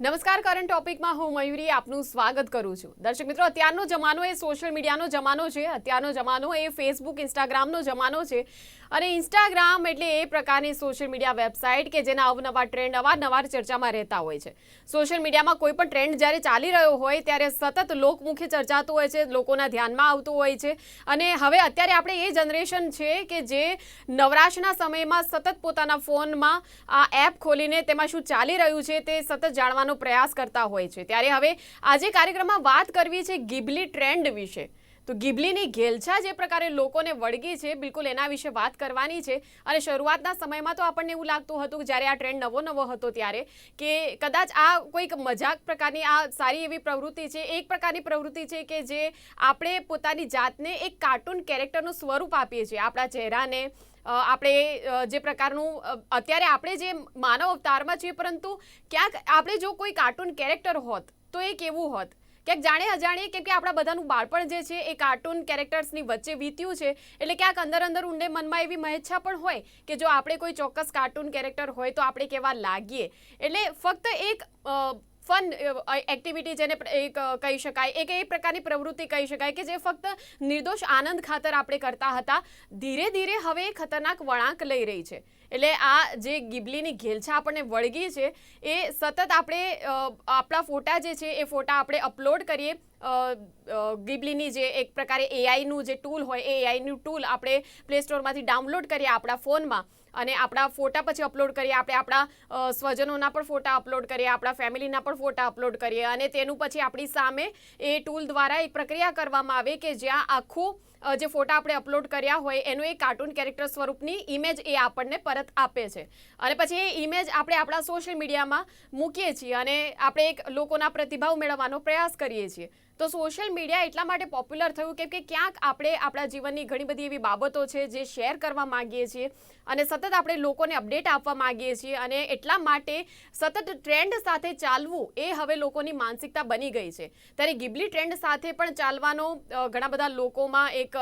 નમસ્કાર કરંટ ટોપિકમાં હું મયુરી આપનું સ્વાગત કરું છું. દર્શક મિત્રો, અત્યારનો જમાનો એ સોશિયલ મીડિયાનો જમાનો છે. અત્યારનો જમાનો એ ફેસબુક ઇન્સ્ટાગ્રામનો જમાનો છે. અને ઇન્સ્ટાગ્રામ એટલે એ પ્રકારની સોશિયલ મીડિયા વેબસાઇટ કે જેના અવનવા ટ્રેન્ડ અવારનવાર ચર્ચામાં રહેતા હોય છે. સોશિયલ મીડિયામાં કોઈ પણ ટ્રેન્ડ જ્યારે ચાલી રહ્યો હોય ત્યારે સતત લોકમુખે ચર્ચાતું હોય છે, લોકોના ધ્યાનમાં આવતું હોય છે. અને હવે અત્યારે આપણે એ જનરેશન છે કે જે નવરાશના સમયમાં સતત પોતાના ફોનમાં આ એપ ખોલીને તેમાં શું ચાલી રહ્યું છે તે સતત જાણવાનો પ્રયાસ કરતા હોય છે. ત્યારે હવે આજે કાર્યક્રમમાં વાત કરવી છે ગિબલી ટ્રેન્ડ વિશે. તો ગિબલીની ઘેલછા જે પ્રકારે લોકોને વળગી છે, બિલકુલ એના વિશે વાત કરવાની છે. અને શરૂઆતના સમયમાં તો આપણને એવું લાગતું હતું જ્યારે આ ટ્રેન્ડ નવો નવો હતો ત્યારે કે કદાચ આ કોઈક મજાક પ્રકારની આ સારી એવી પ્રવૃત્તિ છે, એક પ્રકારની પ્રવૃત્તિ છે કે જે આપણે પોતાની જાતને એક કાર્ટૂન કેરેક્ટરનું સ્વરૂપ આપીએ છીએ. આપણા ચહેરાને આપણે જે પ્રકારનું અત્યારે આપણે જે માનવ અવતારમાં છીએ, પરંતુ ક્યાંક આપણે જો કોઈ કાર્ટૂન કેરેક્ટર હોત તો એ કેવું હોત? ક્યાંક જાણે અજાણીએ, કેમ કે આપણા બધાનું બાળપણ જે છે એ કાર્ટૂન કેરેક્ટર્સની વચ્ચે વીત્યું છે. એટલે ક્યાંક અંદર અંદર ઊંડે મનમાં એવી મહેચ્છા પણ હોય કે જો આપણે કોઈ ચોક્કસ કાર્ટૂન કેરેક્ટર હોય તો આપણે કેવા લાગીએ. એટલે ફક્ત એક ફન એક્ટિવિટી જેને એક કહી શકાય. એક એ પ્રકારની પ્રવૃત્તિ કહી શકાય કે જે ફક્ત નિર્દોષ આનંદ ખાતર આપણે કરતા હતા, ધીરે ધીરે હવે ખતરનાક વળાંક લઈ રહી છે. એટલે આ જે ગિબલીની ઘેલછા આપણને વળગી છે, એ સતત આપણે આપણા ફોટા જે છે, એ ફોટા આપણે અપલોડ કરીએ. ગિબલીની જે એક પ્રકારે એઆઈનું જે ટૂલ હોય, એ એઆઈનું ટૂલ આપણે પ્લે સ્ટોરમાંથી ડાઉનલોડ કરીએ આપણા ફોનમાં. અને આપણા ફોટા પછી અપલોડ કરીએ, આપણે આપણા સ્વજનોના પણ ફોટા અપલોડ કરીએ, આપણા ફેમિલીના પણ ફોટા અપલોડ કરીએ અને તેનું પછી આપણી સામે એ ટૂલ દ્વારા એક પ્રક્રિયા કરવામાં આવે કે જ્યાં આખું જે ફોટા આપણે અપલોડ કર્યા હોય એનું એક કાર્ટૂન કેરેક્ટર સ્વરૂપની ઇમેજ એ આપણને પરત આપે છે. અને પછી એ ઇમેજ આપણે આપણા સોશિયલ મીડિયામાં મૂકીએ છીએ અને આપણે એક લોકોના પ્રતિભાવ મેળવવાનો પ્રયાસ કરીએ છીએ. તો સોશિયલ મીડિયા એટલા માટે પોપ્યુલર થયું કેમ કે ક્યાંક આપણે આપણા જીવનની ઘણી બધી એવી બાબતો છે જે શેર કરવા માગીએ છીએ અને સતત આપણે લોકોને અપડેટ આપવા માંગીએ છીએ અને એટલા માટે સતત ટ્રેન્ડ સાથે ચાલવું એ હવે લોકોની માનસિકતા બની ગઈ છે. ત્યારે ગિબલી ટ્રેન્ડ સાથે પણ ચાલવાનો ઘણા બધા લોકોમાં એક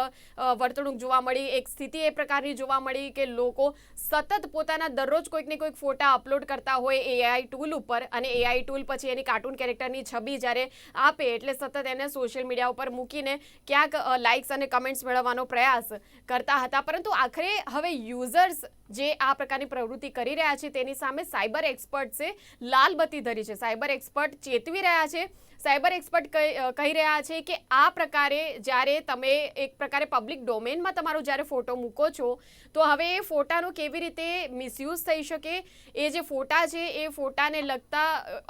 વર્તણૂક જોવા મળી, એક સ્થિતિ એ પ્રકારની જોવા મળી કે લોકો સતત પોતાના દરરોજ કોઈકને કોઈક ફોટા અપલોડ કરતા હોય એઆઈ ટૂલ ઉપર અને એઆઈ ટૂલ પછી એની કાર્ટૂન કેરેક્ટરની છબી જ્યારે આપે એટલે સતત એને સોશિયલ મીડિયા ઉપર મૂકીને ક્યાંક લાઇક્સ અને કમેન્ટ્સ મેળવવાનો પ્રયાસ કરતા હતા. પરંતુ આખરે હવે યુઝર્સ જે આ પ્રકારની પ્રવૃત્તિ કરી રહ્યા છે તેની સામે સાયબર એક્સપર્ટ્સે લાલબત્તી ધરી છે. સાયબર એક્સપર્ટ ચેતવી રહ્યા છે સાયબર એક્સપર્ટ કહી રહ્યા છે કે આ પ્રકારે જ્યારે તમે એક પ્રકારે પબ્લિક ડોમેનમાં તમારો જ્યારે ફોટો મૂકો છો, તો હવે એ ફોટાનો કેવી રીતે મિસયુઝ થઈ શકે? એ જે ફોટા છે, એ ફોટાને લગતા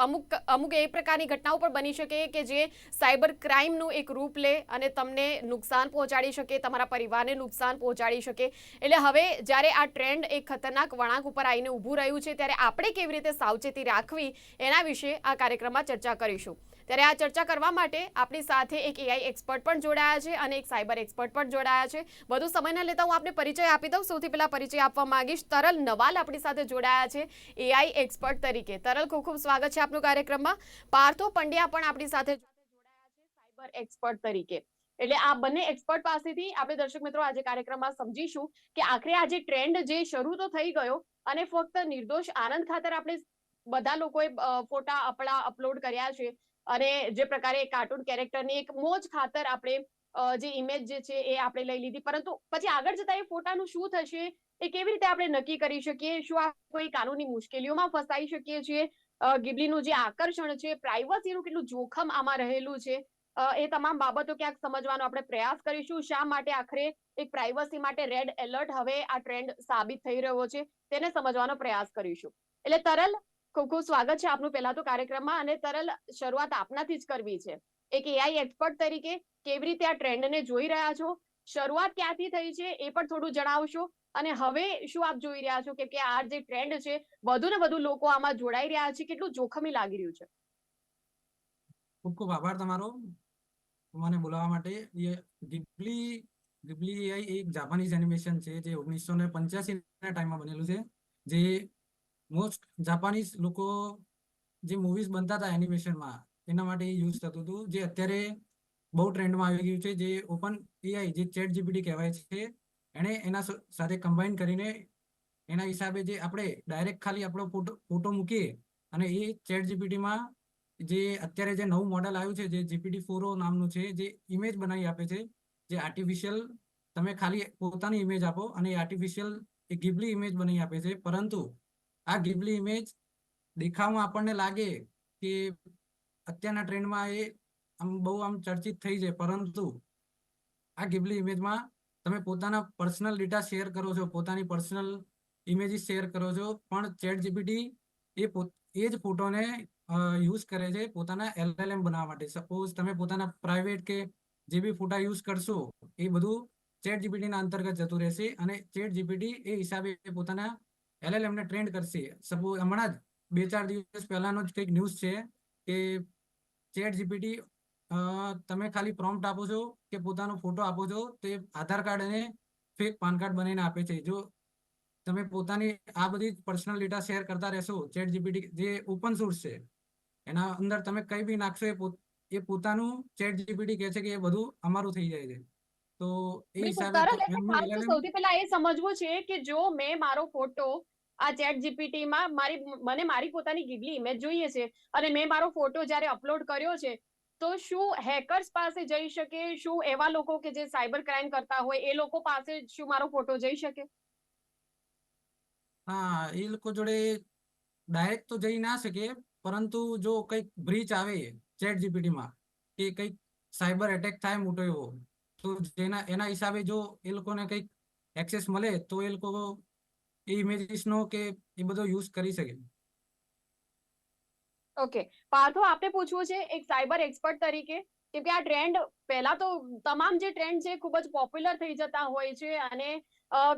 અમુક અમુક એ પ્રકારની ઘટનાઓ પણ બની શકે કે જે સાયબર ક્રાઇમનું એક રૂપ લે અને તમને નુકસાન પહોંચાડી શકે, તમારા પરિવારને નુકસાન પહોંચાડી શકે. એટલે હવે જ્યારે આ ટ્રેન્ડ એક ખતરનાક વળાંક ઉપર આવીને ઊભું રહ્યું છે, ત્યારે આપણે કેવી રીતે સાવચેતી રાખવી એના વિશે આ કાર્યક્રમમાં ચર્ચા કરીશું. ત્યારે આ ચર્ચા કરવા માટે આપણી સાથે એક એઆઈ એક્સપર્ટ પણ જોડાયા છે અને એક સાયબર એક્સપર્ટ પણ જોડાયા છે. વધુ સમય ન લેતા હું આપને પરિચય આપી દઉં. સૌથી પહેલા પરિચય આપવા માંગીશ. તરલ નવાલ આપણી સાથે જોડાયા છે એઆઈ એક્સપર્ટ તરીકે. તરલ, ખૂબ ખૂબ સ્વાગત છે આપનું કાર્યક્રમમાં. પાર્થો પંડ્યા પણ આપણી સાથે જોડાયા છે સાયબર એક્સપર્ટ તરીકે. એટલે આ બંને એક્સપર્ટ પાસેથી આપણે દર્શક મિત્રો આજે કાર્યક્રમમાં સમજીશું કે આખરે આજે ટ્રેન્ડ જે શરૂ તો થઈ ગયો અને ફક્ત નિર્દોષ આનંદ ખાતર આપણે બધા લોકોએ ફોટા આપણા અપલોડ કર્યા છે. અને જે પ્રકારે કાર્ટૂન કેરેક્ટરની એક મોજ ખાતર આપણે જે ઇમેજ જે છે એ આપણે લઈ લીધી. પરંતુ પછી આગળ જતા એ ફોટાનું શું થશે, એ કેવી રીતે આપણે નક્કી કરી શકીએ? શું આ કોઈ કાનૂની મુશ્કેલીઓમાં ફસાઈ શકીએ છીએ? ગિબલીનું જે આકર્ષણ છે પ્રાઇવસીનું કેટલું જોખમ આમાં રહેલું છે એ તમામ બાબતો ક્યાંક સમજવાનો આપણે પ્રયાસ કરીશું. શા માટે આખરે એક પ્રાઇવસી માટે રેડ એલર્ટ હવે આ ટ્રેન્ડ સાબિત થઈ રહ્યો છે, તેને સમજવાનો પ્રયાસ કરીશું. એટલે તરલ ખૂબ ખૂબ સ્વાગત છે આપનું પહેલા તો કાર્યક્રમમાં અને તરલ શરૂઆત આપનાથી જ કરવી છે. એક એઆઈ એક્સપર્ટ તરીકે કેવી રીતે આ ટ્રેન્ડને જોઈ રહ્યા છો? શરૂઆત ક્યાંથી થઈ છે એ પણ થોડું જણાવશો? અને હવે શું આપ જોઈ રહ્યા છો? કે આ જે ટ્રેન્ડ છે, વધુ ને વધુ લોકો આમાં જોડાઈ રહ્યા છે, કેટલું જોખમી લાગી રહ્યું છે? ખૂબ ખૂબ આભાર તમારો. મને બોલાવવા માટે. ગિબલી ગિબલી એઆઈ એક જાપાનીઝ એનિમેશન છે, જે ઓગણીસો ને પંચ્યાસી ના ટાઈમમાં બનેલું છે. જે મોસ્ટ જાપાનીઝ લોકો જે મૂવીઝ બનતા હતા એનિમેશનમાં એના માટે યુઝ થતું હતું. જે અત્યારે બહુ ટ્રેન્ડમાં આવી ગયું છે, જે ઓપન એઆઈ જે ચેટ જીપીટી કહેવાય છે, એણે એના સાથે કમ્બાઈન કરીને એના હિસાબે જે આપણે ડાયરેક્ટ ખાલી આપણો ફોટો ફોટો મૂકીએ અને એ ચેટ જીપીટીમાં જે અત્યારે જે નવું મોડલ આવ્યું છે, જે જીપીટી ફોરો નામનું છે, જે ઇમેજ બનાવી આપે છે, જે આર્ટિફિશિયલ તમે ખાલી પોતાની ઇમેજ આપો અને આર્ટિફિશિયલ એ ગિબલી ઇમેજ બનાવી આપે છે. પરંતુ આ ગિબલી ઇમેજ દેખાવમાં આપણને લાગે કે અત્યારના ટ્રેન્ડમાં એ આમ બહુ આમ ચર્ચિત થઈ છે. પરંતુ આ ગિબલી ઇમેજમાં તમે પોતાના પર્સનલ ડેટા શેર કરો છો, પોતાની પર્સનલ ઇમેજીસ શેર કરો છો, પણ ચેટ જીપીટી એ એ જ ફોટોને યુઝ કરે છે પોતાના એલએલએમ બનાવવા માટે. સપોઝ તમે પોતાના પ્રાઇવેટ કે જે બી ફોટા યુઝ કરશો, એ બધું ચેટ જીપીટીના અંતર્ગત જતું રહેશે અને ચેટ જીપીટી એ હિસાબે પોતાના LLM ને ટ્રેન્ડ કરશે. સપોઝ હમણાં જ બે ચાર દિવસ પહેલાનો જ કંઈક ન્યૂઝ છે કે ચેટ જીપીટી તમે ખાલી પ્રોમ્પ્ટ આપો છો કે પોતાનો ફોટો આપો છો તે આધાર કાર્ડ અને ફેક પાન કાર્ડ બનાવીને આપે છે. જો તમે પોતાની આ બધી પર્સનલ ડેટા શેર કરતા રહેશો ચેટ જીપીટી જે ઓપન સોર્સ છે, એના અંદર તમે કંઈ બી નાખશો એ પોતાનું ચેટ જીપીટી કહે છે કે એ બધું અમારું થઈ જાય છે. તો એ હિસાબે સૌથી પહેલા એ સમજવું છે કે જો મેં મારો ફોટો આ ચેટ જીપીટીમાં મારી મને મારી પોતાની ગીબલી ઇમેજ જોઈએ છે અને મેં મારો ફોટો જ્યારે અપલોડ કર્યો છે તો શું હેકર્સ પાસે જઈ શકે? શું એવા લોકો કે જે સાયબર ક્રાઇમ કરતા હોય એ લોકો પાસે શું મારો ફોટો જઈ શકે? હા એ લોકો જોડે ડાયરેક્ટ તો જઈ ના શકે પરંતુ જો કંઈક બ્રીચ આવે ચેટ જીપીટીમાં કે કંઈક સાયબર એટેક થાય મોટો એવો તો જેના, એના હિસાબે જો એ લોકોને કંઈક એક્સેસ મળે તો એ લોકો એ ઇમેજીસનો કે એ બધો યુઝ કરી શકે. ઓકે પાર્થો, આપને પૂછવું છે એક સાયબર એક્સપર્ટ તરીકે કેમ કે આ ટ્રેન્ડ પહેલા તો તમામ જે ટ્રેન્ડ છે ખૂબ જ પોપ્યુલર થઈ જતા હોય છે અને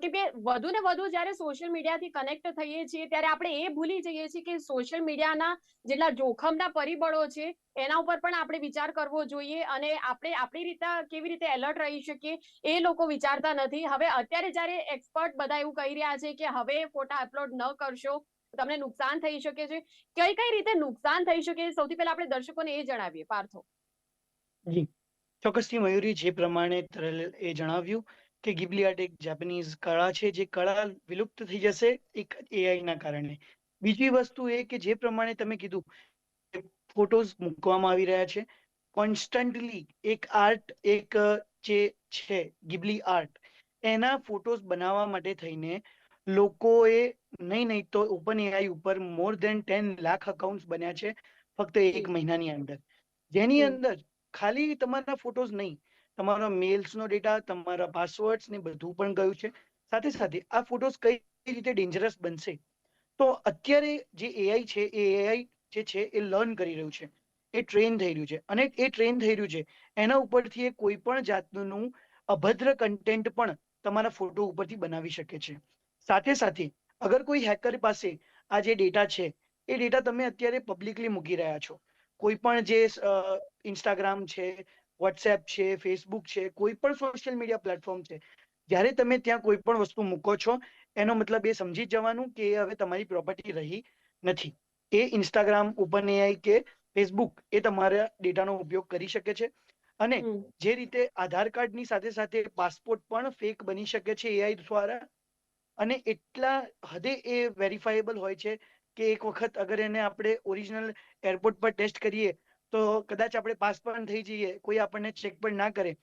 કેમ કે વધુ ને વધુ જ્યારે સોશિયલ મીડિયાથી કનેક્ટ થઈએ છીએ ત્યારે આપણે એ ભૂલી જઈએ છીએ કે સોશિયલ મીડિયાના જેટલા જોખમના પરિબળો છે એના ઉપર પણ આપણે વિચાર કરવો જોઈએ અને આપણે આપણી રીતે કેવી રીતે એલર્ટ રહી શકીએ એ લોકો વિચારતા નથી. હવે અત્યારે જ્યારે એક્સપર્ટ બધા એવું કહી રહ્યા છે કે હવે ફોટા અપલોડ ન કરશો, તમને નુકસાન થઈ શકે છે. કઈ કઈ રીતે નુકસાન થઈ શકે સૌથી પહેલા આપણે દર્શકોને એ જણાવીએ, પાર્થો. જી. ચોક્કસથી મયુરી જે પ્રમાણે તરલ એ જણાવ્યું કે ગિબલી આર્ટ એક જાપાનીઝ કળા છે જે કળા વિલુપ્ત થઈ જશે એક એઆઈ ના કારણે. બીજી વસ્તુ એ કે જે પ્રમાણે તમે કીધું ફોટોઝ મૂકવામાં આવી રહ્યા છે કોન્સ્ટન્ટલી એક આર્ટ એક જે છે ગિબલી આર્ટ એના ફોટોઝ બનાવવા માટે થઈને લોકોએ નહીં નહીં તો ઓપન એઆઈ ઉપર more than ten lakh accounts બન્યા છે ફક્ત એક મહિનાની અંદર. જેની અંદર ખાલી તમારા ફોટોઝ નહીં, તમારા મેલ્સનો ડેટા, તમારા પાસવર્ડ્સ ને બધું પણ ગયું છે. સાથે સાથે આ ફોટોઝ કઈ રીતે ડેન્જરસ બનશે? તો અત્યારે જે એઆઈ છે, એ એઆઈ જે છે, એ લર્ન કરી રહ્યું છે. એ ટ્રેન થઈ રહ્યું છે. અને એ ટ્રેન થઈ રહ્યું છે, એના ઉપરથી એ કોઈ પણ જાતનું અભદ્ર કન્ટેન્ટ પણ તમારા ફોટો ઉપરથી બનાવી શકે છે. સાથે સાથે અગર કોઈ હેકર પાસે આ જે ડેટા છે, એ ડેટા તમે અત્યારે પબ્લિકલી મૂકી રહ્યા છો. કોઈ પણ જે ઇન્સ્ટાગ્રામ છે વોટ્સએપ છે ફેસબુક છે કોઈ પણ સોશિયલ મીડિયા પ્લેટફોર્મ છે જ્યારે તમે ત્યાં કોઈ પણ વસ્તુ મૂકો છો એનો મતલબ એ સમજી જવાનું કે એ હવે તમારી પ્રોપર્ટી રહી નથી. એ ઇન્સ્ટાગ્રામ ઓપન એઆઈ કે ફેસબુક એ તમારા ડેટાનો ઉપયોગ કરી શકે છે અને જે રીતે આધાર કાર્ડની સાથે સાથે પાસપોર્ટ પણ ફેક બની શકે છે એઆઈ દ્વારા અને એટલા હદે એ વેરીફાયેબલ હોય છે કે એક વખત અગર એને આપણે ઓરિજિનલ એરપોર્ટ પર ટેસ્ટ કરીએ, તો કદાચ આપણે પાસ પણ થઈ જઈએ, કોઈ આપણને ચેક પણ ના કરે.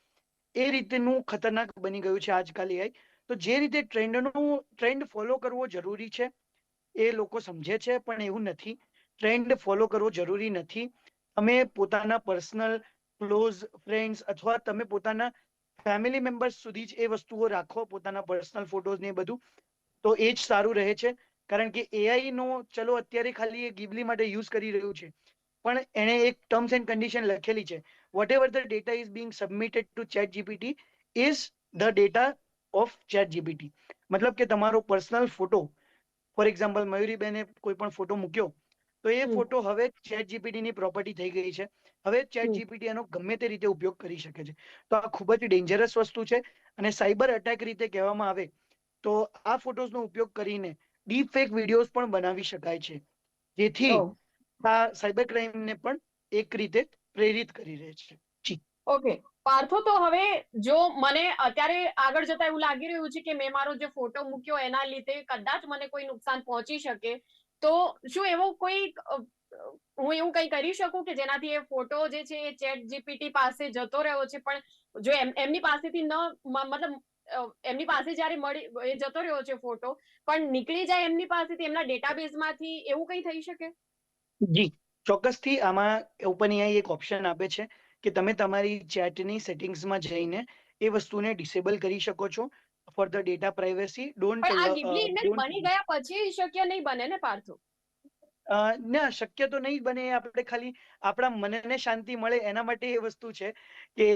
એ રીતેનું ખતરનાક બની ગયું છે આજકાલ એઆઈ તો જે રીતે ટ્રેન્ડનું ટ્રેન્ડ ફોલો કરવો જરૂરી છે, એ લોકો સમજે છે, પણ એવું નથી. ટ્રેન્ડ ફોલો કરવો જરૂરી નથી. તમે પોતાના પર્સનલ ક્લોઝ ફ્રેન્ડ્સ અથવા તમે પોતાના ફેમિલી મેમ્બર્સ સુધી જ એ વસ્તુઓ રાખો, પોતાના પર્સનલ ફોટોઝ ને બધું, તો એ જ સારું રહે છે. કારણ કે એઆઈ નો ચલો અત્યારે ખાલી એ ગિબલી માટે યુઝ કરી રહ્યું છે. પણ એણે એક ટર્મ્સ એન્ડ કન્ડિશન લખેલી છે. Whatever the data is being submitted to ChatGPT is the data of ChatGPT મતલબ કે તમારો પર્સનલ ફોટો ફોર એક્ઝામ્પલ મયુરીબેને કોઈ પણ ફોટો મૂક્યો તો એ ફોટો હવે ચેટ જીપીટી ની પ્રોપર્ટી થઈ ગઈ છે. હવે ચેટ જીપીટી એનો ગમે તે રીતે ઉપયોગ કરી શકે છે. તો આ ખૂબ જ ડેન્જરસ વસ્તુ છે અને સાયબર અટેક રીતે કહેવામાં આવે તો આ ફોટોઝનો ઉપયોગ કરીને ડીપ ફેક વિડીયોઝ પણ બનાવી શકાય છે. જેથી આ સાયબર ક્રાઇમને પણ એક રીતે પ્રેરિત કરી રહે છે. જી. ઓકે પાર્થો તો હવે જો મને અત્યારે આગળ જતા એવું લાગી રહ્યું છે કે મેં મારો જે ફોટો મૂક્યો એના લીધે કદાચ મને કોઈ નુકસાન પહોંચી શકે તો શું એવો કોઈ હું એવું કંઈ કરી શકું કે જેનાથી એ ફોટો જે છે એ ચેટ જીપીટી પાસે જતો રહ્યો છે? પણ જો એમ એમની પાસેથી ન મતલબ એમની પાસે જ્યારે મળી એ જતો રહ્યો છે ફોટો પણ નીકળી જાય એમની પાસેથી એમના ડેટાબેઝમાંથી એવું કંઈ થઈ શકે? જી ચોક્કસથી આમાં ઓપન એઆઈ એક ઓપ્શન આપે છે કે તમે તમારી ચેટની સેટિંગ્સમાં જઈને એ વસ્તુને ડિસેબલ કરી શકો છો. For the data privacy don't બની ગયા પછી શક્ય નહીં બને ને પાર્થો. ના, શક્ય તો નહીં બને આપણે ખાલી આપણા મનને શાંતિ મળે એના માટે એ વસ્તુ છે કે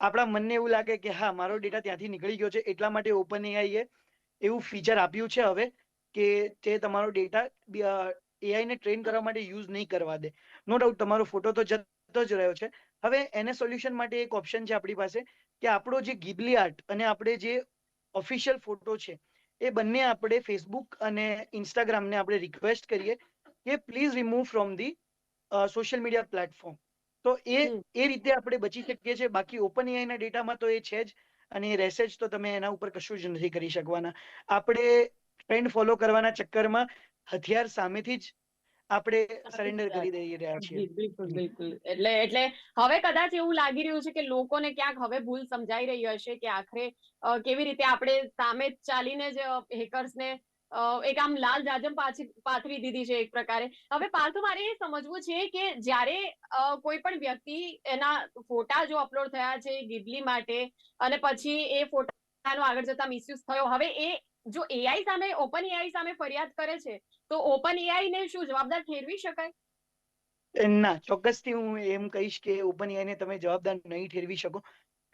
આપણા મનને એવું લાગે કે હા, મારો ડેટા ત્યાંથી નીકળી ગયો છે, એટલા માટે ઓપન એઆઈએ એવું ફીચર આપ્યું છે હવે કે તે તમારો ડેટા એઆઈ ને ટ્રેન કરવા માટે યુઝ નહીં કરવા દે. નો ડાઉટ, તમારો ફોટો તો જતો જ રહ્યો છે. હવે એને સોલ્યુશન માટે એક ઓપ્શન છે આપણી પાસે કે આપણો જે ગિબલી આર્ટ અને આપણે જે ઓફિશિયલ ફોટો છે એ બંને આપણે ફેસબુક અને ઇન્સ્ટાગ્રામને આપણે રિક્વેસ્ટ કરીએ કે please remove from the social media platform તો એ એ રીતે આપણે બચી શકીએ છીએ. બાકી ઓપન એઆઈના ડેટામાં તો એ છે જ. અને એ રહેશે જ તો તમે એના ઉપર કશું જ નથી કરી શકવાના. આપણે ટ્રેન્ડ ફોલો કરવાના ચક્કરમાં હથિયાર સામેથી જ આપણે સરેન્ડર કરી દઈ રહ્યા છીએ. બિલકુલ બિલકુલ. એટલે એટલે હવે કદાચ એવું લાગી રહ્યું છે કે લોકોને ક્યાંક હવે ભૂલ સમજાઈ રહી હશે કે આખરે કેવી રીતે આપણે સામે ચાલીને જ હેકર્સને એક આમ લાલ જાજમ પાથરી દીધી છે એક પ્રકારે. હવે પાર્થુ, મારે એ સમજવું છે કે જ્યારે કોઈ પણ વ્યક્તિ એના ફોટા જો અપલોડ થયા છે ગીબલી માટે અને પછી એ ફોટાનો આગળ જતા મિસયુઝ થયો, હવે એ જો એઆઈ સામે ઓપન એઆઈ સામે ફરિયાદ કરે છે, તો ઓપન એઆઈ ને શું જવાબદાર ઠેરવી શકાય? ના, ચોક્કસથી હું એમ કહીશ કે ઓપન ને તમે જવાબદાર નહીં ઠેરવી શકો.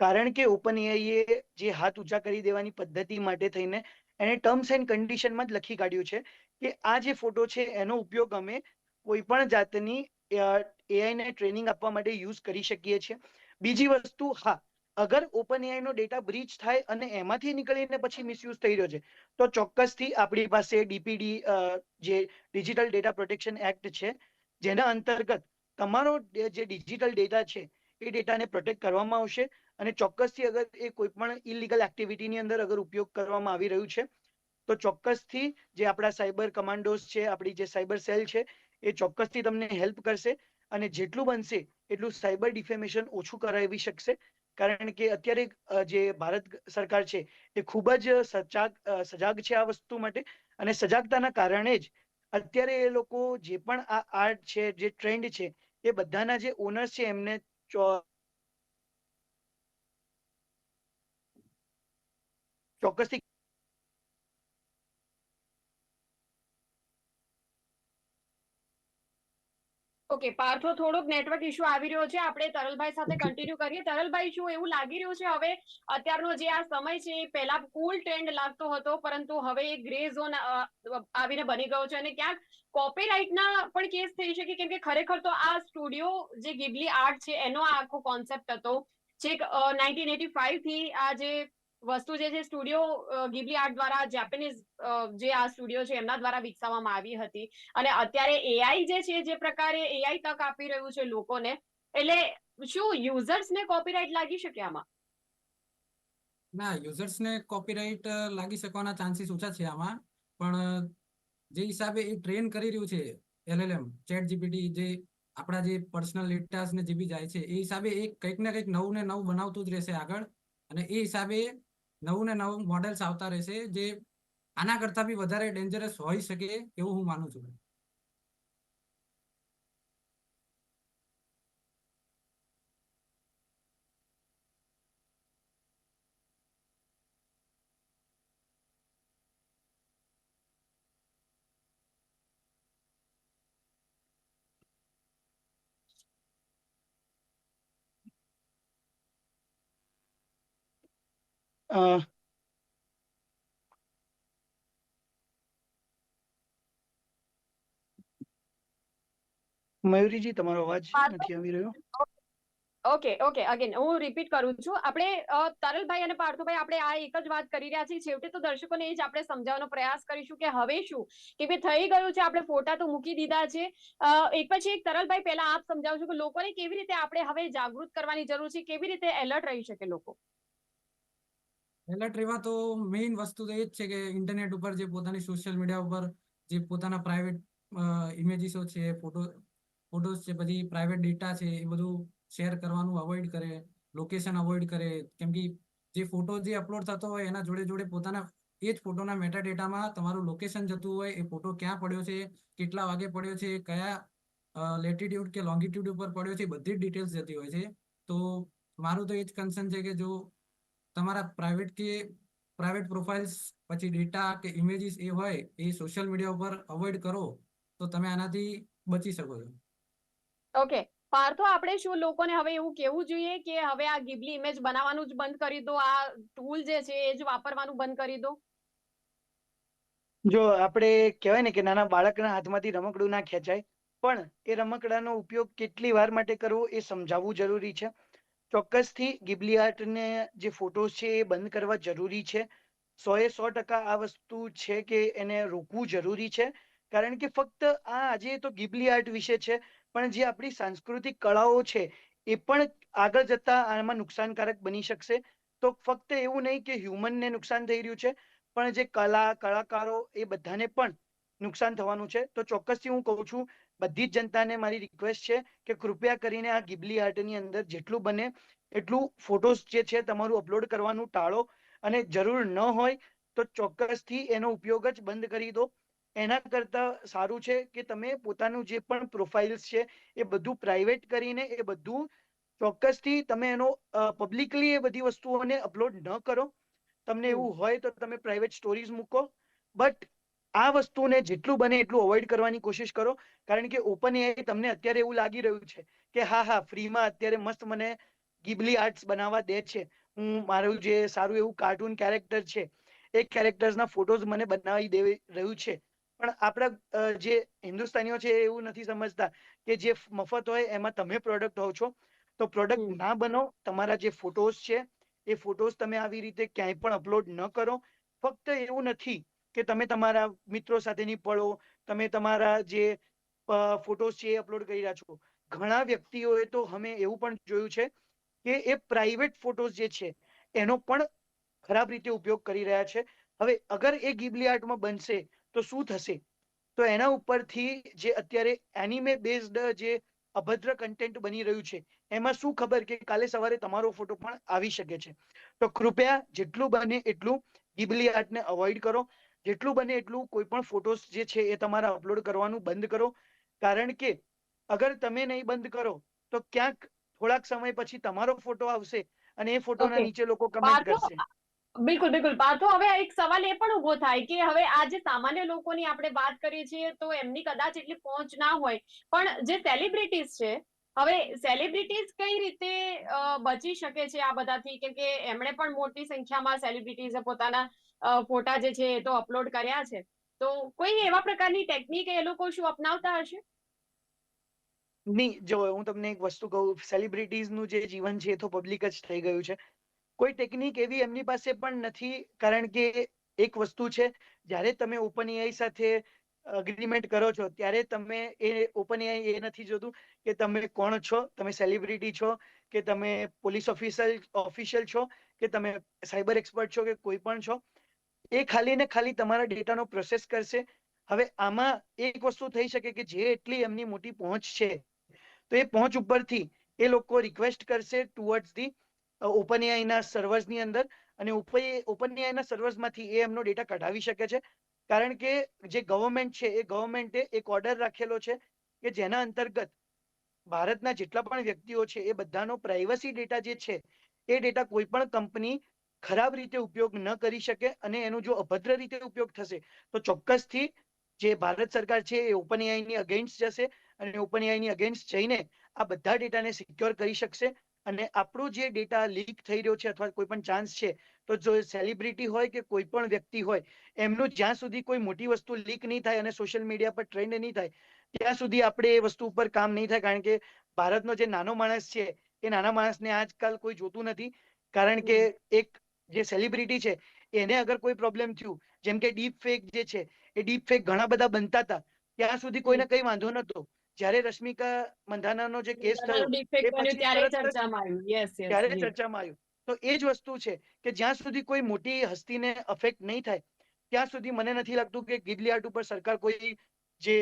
કારણ કે ઓપન એ જે હાથ ઊંચા કરી દેવાની પદ્ધતિ માટે થઈને એને ટર્મ્સ એન્ડ કન્ડિશનમાં જ લખી કાઢ્યું છે કે આ જે ફોટો છે એનો ઉપયોગ અમે કોઈ પણ જાતની એઆઈ ને ટ્રેનિંગ આપવા માટે યુઝ કરી શકીએ છીએ. બીજી વસ્તુ, હા, અગર ઓપન એઆઈ નો ડેટા બ્રીચ થાય અને એમાંથી નીકળીને પછી મિસયુઝ થઈ રહ્યો છે, તો ચોક્કસથી આપણી પાસે ડીપીડી જે ડિજિટલ ડેટા પ્રોટેક્શન એક્ટ છે, જેના અંતર્ગત તમારો જે ડિજિટલ ડેટા છે, એ ડેટાને પ્રોટેક્ટ કરવામાં આવશે. અને ચોક્કસથી અગર એ કોઈ પણ ઇલીગલ એક્ટિવિટીની અંદર અગર ઉપયોગ કરવામાં આવી રહ્યું છે, તો ચોક્કસથી જે આપણા સાયબર કમાન્ડોસ છે, આપણી જે સાયબર સેલ છે, એ ચોક્કસથી તમને હેલ્પ કરશે અને જેટલું બનશે એટલું સાયબર ડિફેમેશન ઓછું કરાવી શકશે. કારણ કે અત્યારે જે ભારત સરકાર છે, એ ખૂબ જ સજાગ સજાગ છે આ વસ્તુ માટે અને સજાગતાના કારણે જ અત્યારે એ લોકો જે પણ આ આર્ટ છે, જે ટ્રેન્ડ છે, એ બધાના જે ઓનર્સ છે, એમને ચોક્કસથી. ઓકે પાર્થો થોડોક નેટવર્ક ઇશ્યુ આવી રહ્યો છે. આપણે તરલભાઈ સાથે કન્ટિન્યુ કરીએ. તરલભાઈ શું એવું લાગી રહ્યું છે? હવે અત્યારનો જે આ સમય છે એ પહેલા કુલ ટ્રેન્ડ લાગતો હતો પરંતુ હવે એ ગ્રે ઝોન આવીને બની ગયો છે. અને ક્યાંક કોપીરાઇટના પણ કેસ થઈ શકે કેમ કે ખરેખર તો આ સ્ટુડિયો જે ગિબલી આર્ટ છે એનો આ આખો કોન્સેપ્ટ હતો. છેક નાઇન્ટીન એટી ફાઈવથી આ જે વસ્તુ જે છે, સ્ટુડિયો ગિબલી આર્ટ દ્વારા જેપેનીઝ જે આ સ્ટુડિયો છે, એમના દ્વારા વિકસાવવામાં આવી હતી. અને અત્યારે એઆઈ જે છે, જે પ્રકારે એઆઈ તક આપી રહ્યું છે લોકોને, એટલે શું યુઝર્સ ને કોપીરાઇટ લાગી શકે આમાં? ના યુઝર્સ ને કોપીરાઇટ લાગી શકવાના ચાન્સીસ ઓછા છે આમાં. પણ જે હિસાબે એ ટ્રેન કરી રહ્યું છે એલએલએમ ચેટ જીપીટી જે આપણા જે પર્સનલ ડેટાસ ને જે બી જાય છે, એ હિસાબે એ કંઈક ને કંઈક નવું ને નવું બનાવતું જ રહેશે આગળ. અને એ હિસાબે નવું ને નવું મોડેલ્સ આવતા રહેશે જે આના કરતા બી વધારે ડેન્જરસ હોઈ શકે એવું હું માનું છું. અ, મયુરીજી તમારો અવાજ નથી આવી રહ્યો. ઓકે ઓકે અગેન હું રિપીટ કરું છું. આપણે તરલભાઈ અને પાર્થુભાઈ આપણે આ એક જ વાત કરી રહ્યા છીએ. છેવટે તો દર્શકોને એ જ આપણે સમજાવવાનો પ્રયાસ કરીશું કે હવે શું? કે ભાઈ થઈ ગયું છે આપણે ફોટા તો મૂકી દીધા છે. એક પછી એક તરલભાઈ પહેલા આપ સમજાવશો કે લોકોને કેવી રીતે આપણે હવે જાગૃત કરવાની જરૂર છે કેવી રીતે એલર્ટ રહી શકે લોકો? એલર્ટ રહેવા તો મેઇન વસ્તુ તો એ જ છે કે ઇન્ટરનેટ ઉપર જે પોતાની સોશિયલ મીડિયા ઉપર જે પોતાના પ્રાઇવેટ ઇમેજીસો છે ફોટો ફોટોસ છે પછી પ્રાઇવેટ ડેટા છે, એ બધું શેર કરવાનું અવોઇડ કરે લોકેશન અવોઇડ કરે. કેમ કે જે ફોટો જે અપલોડ થતો હોય એના જોડે જોડે પોતાના, એ જ ફોટોના મેટા ડેટામાં તમારું લોકેશન જતું હોય, એ ફોટો ક્યાં પડ્યો છે, કેટલા વાગે પડ્યો છે, કયા લેટિટ્યુડ કે લોંગિટ્યુડ ઉપર પડ્યો છે, બધી જ ડિટેલ્સ જતી હોય છે. તો મારું તો એ જ કન્સર્ન છે કે જો તમારા પ્રાઇવેટ કે પ્રાઇવેટ પ્રોફાઇલ્સ પછી ડેટા કે ઇમેજીસ એ હોય એ સોશિયલ મીડિયા ઉપર અવોઇડ કરો તો તમે આનાથી બચી શકો છો. ઓકે પાર્થો આપણે શું લોકોને હવે એવું કેવું જોઈએ કે હવે આ ગિબલી ઇમેજ બનાવવાનું જ બંધ કરી દો આ ટૂલ જે છે એ જ વાપરવાનું બંધ કરી દો? જો આપણે કહેવાય ને કે નાના બાળકના હાથમાંથી રમકડું ના ખેંચાય પણ એ રમકડાનો ઉપયોગ કેટલી વાર માટે કરવો એ સમજાવવું જરૂરી છે. ચોક્કસથી ગિબલી આર્ટને જે ફોટોસ છે એ બંધ કરવા જરૂરી છે. સો એ સો ટકા આ વસ્તુ છે કે એને રોકવું જરૂરી છે. કારણ કે ફક્ત આ આજે તો ગિબલી આર્ટ વિશે છે, પણ જે આપણી સાંસ્કૃતિક કળાઓ છે, એ પણ આગળ જતા આમાં નુકસાનકારક બની શકશે. તો ફક્ત એવું નહીં કે હ્યુમનને નુકસાન થઈ રહ્યું છે, પણ જે કલા કલાકારો એ બધાને પણ નુકસાન થવાનું છે. તો ચોક્કસથી હું કહું છું બધી જ જનતાને મારી રિક્વેસ્ટ છે કે કૃપયા કરીને આ ગિબલી આર્ટની અંદર જેટલું બને એટલું ફોટોસ જે છે તમારું અપલોડ કરવાનું ટાળો. અને જરૂર ન હોય તો ચોક્કસથી એનો ઉપયોગ જ બંધ કરી દો. એના કરતા સારું છે કે તમે પોતાનું જે પણ પ્રોફાઇલ્સ છે એ બધું પ્રાઇવેટ કરીને એ બધું ચોક્કસથી તમે એનો પબ્લિકલી એ બધી વસ્તુઓને અપલોડ ન કરો. તમને એવું હોય તો તમે પ્રાઇવેટ સ્ટોરીઝ મૂકો. બટ આ વસ્તુને જેટલું બને એટલું અવોઇડ કરવાની કોશિશ કરો. કારણ કે ઓપન એઆઈ તમને અત્યારે એવું લાગી રહ્યું છે કે હા હા ફ્રીમાં અત્યારે મસ્ત મને ગિબલી આર્ટ્સ બનાવવા દે છે. હું મારું જે સારું એવું કાર્ટૂન કેરેક્ટર છે એ કેરેક્ટર્સના ફોટોઝ મને બનાવી દેવી રહ્યું છે. પણ આપણા જે હિન્દુસ્તાનીઓ છે એ એવું નથી સમજતા કે જે મફત હોય એમાં તમે પ્રોડક્ટ હોવ છો. તો પ્રોડક્ટ ના બનો તમારા જે ફોટોઝ છે એ ફોટોઝ તમે આવી રીતે ક્યાંય પણ અપલોડ ન કરો. ફક્ત એવું નથી કે તમે તમારા મિત્રો સાથેની પળો, તમે તમારા જે ફોટોસ છે અપલોડ કરી રહ્યા છો. ઘણા વ્યક્તિઓએ તો અમે એવું પણ જોયું છે કે એ પ્રાઇવેટ ફોટોસ જે છે, એનો પણ ખરાબ રીતે ઉપયોગ કરી રહ્યા છે. હવે અગર એ ગિબલી આર્ટમાં બનશે, તો શું થશે? તો એના ઉપરથી જે અત્યારે એનિમે બેઝડ જે અભદ્ર કન્ટેન્ટ બની રહ્યું છે, એમાં શું ખબર કે કાલે સવારે તમારો ફોટો પણ આવી શકે છે. તો કૃપયા જેટલું બને એટલું ગિબલી આર્ટને અવોઇડ કરો. જેટલું બને એટલું કોઈ પણ ફોટોસ જે છે એ તમારા અપલોડ કરવાનું બંધ કરો. કારણ કે અગર તમે નહીં બંધ કરો તો ક્યાંક થોડાક સમય પછી તમારો ફોટો આવશે અને એ ફોટોના નીચે લોકો કમેન્ટ કરશે. બિલકુલ બિલકુલ. પાર્થો હવે એક સવાલ એ પણ ઊભો થાય કે હવે આ જે સામાન્ય લોકોની આપણે વાત કરીએ છીએ તો એમની કદાચ એટલી પહોંચ ના હોય. પણ જે સેલિબ્રિટીઝ છે હવે સેલિબ્રિટીઝ કઈ રીતે બચી શકે છે આ બધાથી? કેમ કે એમણે પણ મોટી સંખ્યામાં સેલિબ્રિટીઝે પોતાના ફોટા જે છે એ તો અપલોડ કર્યા છે. તો કોઈ એવા પ્રકારની ટેકનિક એ લોકો શું અપનાવતા હશે? નહીં, જો હું તમને એક વસ્તુ કહું સેલિબ્રિટીઝનું જે જીવન છે એ તો પબ્લિક જ થઈ ગયું છે. કોઈ ટેકનિક એવી એમની પાસે પણ નથી, કારણ કે એક વસ્તુ છે, જ્યારે તમે ઓપન એઆઈ સાથે અગ્રીમેન્ટ કરો છો, ત્યારે તમે એ ઓપન એઆઈ એ નથી જોતું કે તમે કોણ છો, તમે સેલિબ્રિટી છો, કે તમે પોલીસ ઓફિસર ઓફિશિયલ છો, કે તમે સાયબર એક્સપર્ટ છો, કે કોઈ પણ છો. એ ખાલી ને ખાલી તમારા ડેટાનો પ્રોસેસ કરશે. હવે આમાં એક વસ્તુ થઈ શકે કે જે એટલી એમની મોટી પહોંચ છે, તો એ પહોંચ ઉપરથી એ લોકો રિક્વેસ્ટ કરશે ટુવર્ડ્સ ધી ઓપન એઆઈના સર્વર્સની અંદર અને ઓપન એઆઈના સર્વર્સમાંથી એ એમનો ડેટા કઢાવી શકે છે. કારણ કે જે ગવર્મેન્ટ છે, એ ગવર્મેન્ટે એક ઓર્ડર રાખેલો છે કે જેના અંતર્ગત ભારતના જેટલા પણ વ્યક્તિઓ છે, એ બધાનો પ્રાઇવસી ડેટા જે છે, એ ડેટા કોઈ પણ કંપની ખરાબ રીતે ઉપયોગ ન કરી શકે અને એનો જો અભદ્ર રીતે ઉપયોગ થશે તો ચોક્કસથી જે ભારત સરકાર છે એ ઓપન એઆઈની અગેન્સ્ટ જશે અને ઓપન એઆઈની અગેન્સ્ટ જઈને આ બધા ડેટાને સિક્યોર કરી શકશે અને આપણો જે ડેટા લીક થઈ રહ્યો છે અથવા કોઈ પણ ચાન્સ છે તો જો સેલિબ્રિટી હોય કે કોઈ પણ વ્યક્તિ હોય એમનું જ્યાં સુધી કોઈ મોટી વસ્તુ લીક નહીં થાય અને સોશિયલ મીડિયા પર ટ્રેન્ડ નહીં થાય ત્યાં સુધી આપણે એ વસ્તુ ઉપર કામ નહીં થાય કારણ કે ભારતનો જે નાનો માણસ છે એ નાના માણસને આજકાલ કોઈ જોતું નથી કારણ કે એક જે સેલિબ્રિટી છે એને અગર કોઈ પ્રોબ્લેમ થયું જેમ કે ડીપ ફેક જે છે એ ડીપ ફેક ઘણા બધા બનતા હતા ત્યાં સુધી કોઈને કઈ વાંધો નતો જ્યારે રશ્મિકા મંધાનાનો જે કેસ થયો ત્યારે ચર્ચામાં આવ્યું. તો એ જ વસ્તુ છે કે જ્યાં સુધી કોઈ મોટી હસ્તીને અફેક્ટ નહીં થાય ત્યાં સુધી મને નથી લાગતું કે ગીબલી આર્ટ ઉપર સરકાર કોઈ જે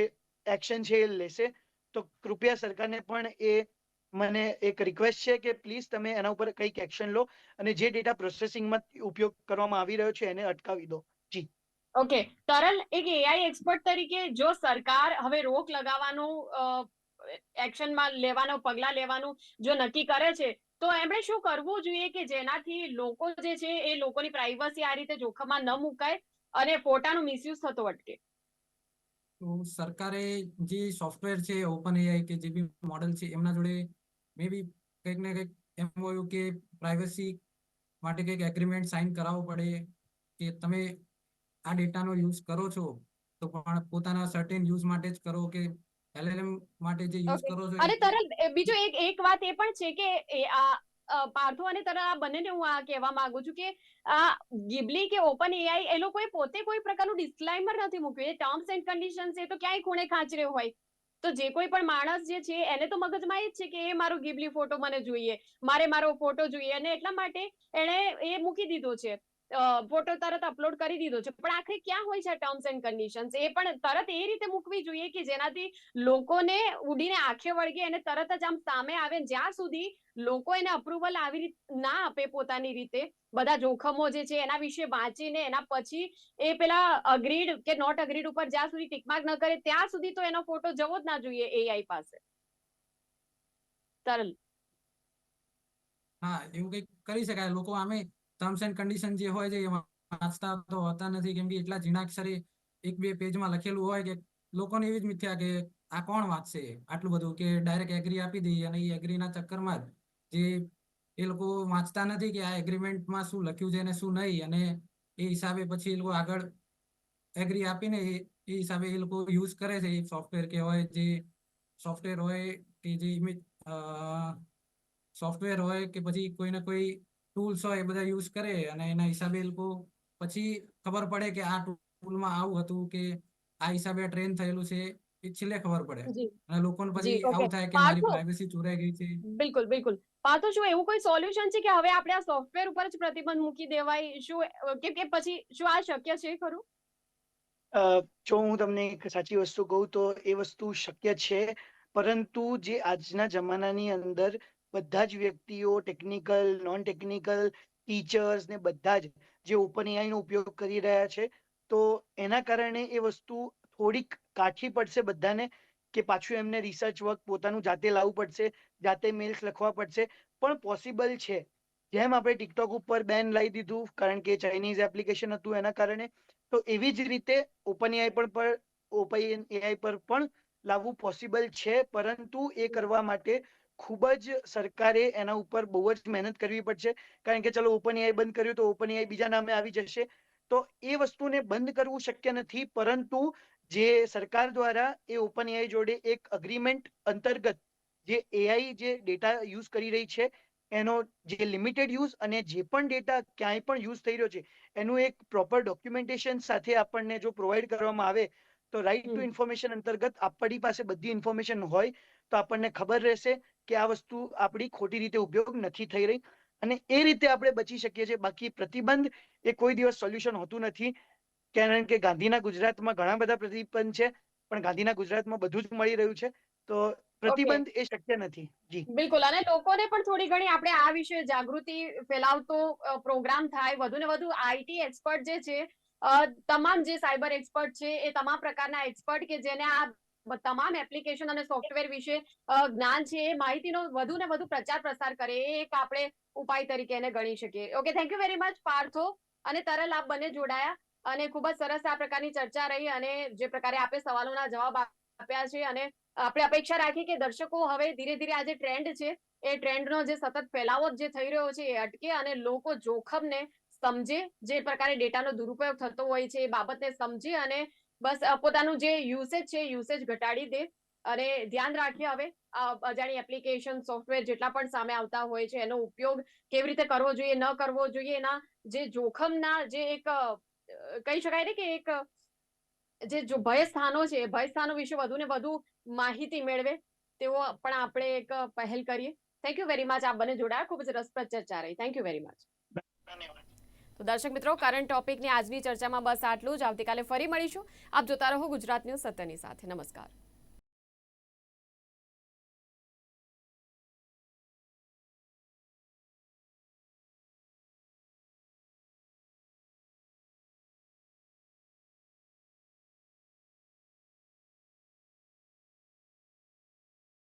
એક્શન છે એ લેશે. તો કૃપયા સરકારને પણ એ મને એક રિક્વેસ્ટ છે કે પ્લીઝ તમે એના ઉપર કંઈક એક્શન લો અને જે ડેટા પ્રોસેસિંગમાં ઉપયોગ કરવામાં આવી રહ્યો છે એને અટકાવી દો. ઓકે તરલ એક એઆઈ એક્સપર્ટ તરીકે જો સરકાર હવે રોક લગાવવાનું એક્શનમાં લેવાનો પગલાં લેવાનું જો નક્કી કરે છે તો એમણે શું કરવું જોઈએ કે જેનાથી લોકો જે છે એ લોકોની પ્રાઇવસી આ રીતે જોખમમાં ન મુકાય અને ફોટાનું મિસયુઝ થતો અટકે? તો સરકારે જે સોફ્ટવેર છે ઓપન એઆઈ કે જે બી મોડેલ છે એમના જોડે મે બી કંઈક ને કંઈક એમ કે પ્રાઇવસી માટે કંઈક એગ્રીમેન્ટ સાઇન કરાવવો પડે કે તમે આ ડેટાનો યુઝ કરો છો તો પણ પોતાના સર્ટેન યુઝ માટે જ કરો કે એલએલએમ માટે જે યુઝ કરો છો એ- તરલ બીજો એક એક વાત એ પણ છે કે આ પાર્થો અને તરલ આ બંનેને હું આ કહેવા માંગુ છું કે આ ગિબલી કે ઓપન એઆઈ એ લોકોએ પોતે કોઈ પ્રકારનું ડિસ્ક્લાઇમર નથી મૂક્યું. એ ટર્મ્સ એન્ડ કન્ડિશન્સ એ તો ક્યાંય ખૂણે ખાંચરે હોય. તો જે કોઈ પણ માણસ જે છે, એને તો મગજમાં એ જ છે કે એ મારો ગીબલી ફોટો મને જોઈએ, મારે મારો ફોટો જોઈએ અને એટલા માટે એણે એ મૂકી દીધો છે. ફોટો તરત અપલોડ કરી દીધો છે. પણ આખરે ક્યાં હોય છે ટર્મ્સ એન્ડ કન્ડિશન્સ એ પણ તરત એ રીતે મૂકવી જોઈએ કે જેનાથી લોકોને ઉડીને આંખે વળગે અને તરત જ આમ સામે આવે જ્યાં સુધી લોકો એને અપ્રુવલ આવી રીત ના આપે પોતાની રીતે. બધા જોખમો જે છે એના વિશે વાંચીને એના પછી એ પેલા અગ્રીડ કે નોટ અગ્રીડ ઉપર જ્યાં સુધી ટિકમાર્ક ન કરે ત્યાં સુધી તો એનો ફોટો જવો જ ના જોઈએ એઆઈ પાસે. તરલ. હા, એવું કઈ કરી શકાય. લોકો આમે ટર્મ્સ એન્ડ કન્ડિશન જે હોય છે એ વાંચતા તો હોતા નથી. કેમ કે એટલા ઝીણાક્ષરે એક બે પેજમાં લખેલું હોય કે લોકોને એવી જ મિથ્યા કે આ કોણ વાંચશે? આટલું બધું કે ડાયરેક્ટ એગ્રી આપી દઈએ અને એ એગ્રીના ચક્કરમાં જ જે એ લોકો વાંચતા નથી કે આ એગ્રીમેન્ટમાં શું લખ્યું છે અને શું નહીં અને એ હિસાબે પછી એ લોકો આગળ એગ્રી આપીને એ હિસાબે એ લોકો યુઝ કરે છે. એ સોફ્ટવેર કે હોય જે સોફ્ટવેર હોય કે જે સોફ્ટવેર હોય કે પછી કોઈને કોઈ ટૂલ્સ હોય એ બધા યુઝ કરે અને એના હિસાબે એ લોકો પછી ખબર પડે કે આ ટૂલમાં આવું હતું કે આ હિસાબે ટ્રેન થયેલું છે એ છેલ્લે ખબર પડે. અને લોકોને પછી આવું થાય કે મારી પ્રાઇવસી ચોરાઈ ગઈ છે. બિલકુલ બિલકુલ. પાર્થો શું એવું કોઈ સોલ્યુશન છે કે હવે આપણે આ સોફ્ટવેર ઉપર જ પ્રતિબંધ મૂકી દેવાય? શું કે કે પછી શું આ શક્ય છે ખરું? અ, જો હું તમને એક સાચી વસ્તુ કહું તો એ વસ્તુ શક્ય છે. પરંતુ જે આજના જમાનાની અંદર બધા જ વ્યક્તિઓ ટેકનિકલ નોન ટેકનિકલ ટીચર્સ ને બધા જ જે ઓપન એઆઈ નો ઉપયોગ કરી રહ્યા છે, તો એના કારણે એ વસ્તુ થોડીક કાઠી પડશે બધાને કે પાછું એમને રિસર્ચ વર્ક પોતાનું જાતે લાવવું પડશે, જાતે મેલ્સ લખવા પડશે. પણ પોસિબલ છે. જેમ આપણે ટિકટોક ઉપર બેન લાવી દીધું, કારણ કે ચાઇનીઝ એપ્લિકેશન હતું એના કારણે, તો એવી જ રીતે ઓપન એઆઈ પણ પર ઓપન એઆઈ પર પણ લાવવું પોસિબલ છે, પરંતુ એ કરવા માટે ખૂબ જ સરકારે એના ઉપર બહુ જ મહેનત કરવી પડશે. કારણ કે ચલો ઓપન એઆઈ બંધ કર્યું તો ઓપન એઆઈ બીજા નામે આવી જશે. તો એ વસ્તુને બંધ કરવું શક્ય નથી પરંતુ જે સરકાર દ્વારા એ ઓપન એઆઈ જોડે એક અગ્રીમેન્ટ અંતર્ગત જે એઆઈ જે ડેટા યુઝ કરી રહી છે એનો જે લિમિટેડ યુઝ અને જે પણ ડેટા ક્યાંય પણ યુઝ થઈ રહ્યો છે એનું એક પ્રોપર ડોક્યુમેન્ટેશન સાથે આપણને જો પ્રોવાઈડ કરવામાં આવે તો રાઈટ ટુ ઇન્ફોર્મેશન અંતર્ગત આપણી પાસે બધી ઇન્ફોર્મેશન હોય તો આપણને ખબર રહેશે. કે આ વસ્તુ આપણી ખોટી રીતે ઉપયોગ નથી થઈ રહી અને એ રીતે આપણે બચી શકીએ છીએ. બાકી પ્રતિબંધ એ કોઈ દિવસ સોલ્યુશન હોતું નથી. કારણ કે ગાંધીના ગુજરાતમાં ઘણા બધા પ્રતિબંધ છે, પણ ગાંધીના ગુજરાતમાં બધું જ મળી રહ્યું છે. તો પ્રતિબંધ એ શક્ય નથી. જી. બિલકુલ. અને લોકોને પણ થોડી ઘણી આપણે આ વિશે જાગૃતિ ફેલાવતો પ્રોગ્રામ થાય. વધુ ને વધુ આઈટી એક્સપર્ટ જે છે તમામ જે સાયબર એક્સપર્ટ છે, એ તમામ પ્રકારના એક્સપર્ટ કે જેને આ તમામ એપ્લિકેશન અને સોફ્ટવેર વિશે જ્ઞાન છે, એ માહિતીનો વધુ ને વધુ પ્રચાર પ્રસાર કરે, એ એક આપણે ઉપાય તરીકે એને ગણી શકીએ. Okay thank you very much Partho અને તરલ, આપ બંને જોડાયા અને ખૂબ જ સરસ આ પ્રકારની ચર્ચા રહી અને જે પ્રકારે આપે સવાલોના જવાબ આપ્યા છે અને આપણે અપેક્ષા રાખીએ કે દર્શકો હવે ધીરે ધીરે આ જે ટ્રેન્ડ છે, એ ટ્રેન્ડનો જે સતત ફેલાવો જે થઈ રહ્યો છે, એ અટકે અને લોકો જોખમને સમજે, જે પ્રકારે ડેટાનો દુરુપયોગ થતો હોય છે, એ બાબતને સમજે અને બસ પોતાનું જે યુસેજ છે યુસેજ ઘટાડી દે. અને ધ્યાન રાખીએ હવે અજાણી એપ્લિકેશન સોફ્ટવેર જેટલા પણ સામે આવતા હોય છે, એનો ઉપયોગ કેવી રીતે કરવો જોઈએ, ન કરવો જોઈએ, એના જે જોખમના જે એક કહી શકાય ને કે એક, જે જો ભય સ્થાનો છે ભય સ્થાનો વિશે વધુ ને વધુ માહિતી મેળવે, તેવો પણ આપણે એક પહેલ કરીએ. થેન્ક યુ વેરી મચ આપ બંને જોડાયા. ખૂબ જ રસપ્રદ ચર્ચા રહી. થેન્ક યુ વેરી મચ તો દર્શક મિત્રો કરંટ ટોપિકની આજની ચર્ચામાં બસ આટલું જ. આવતીકાલે ફરી મળીશું. આપ જોતા રહો ગુજરાત ન્યૂઝ સત્યની સાથે. નમસ્કાર.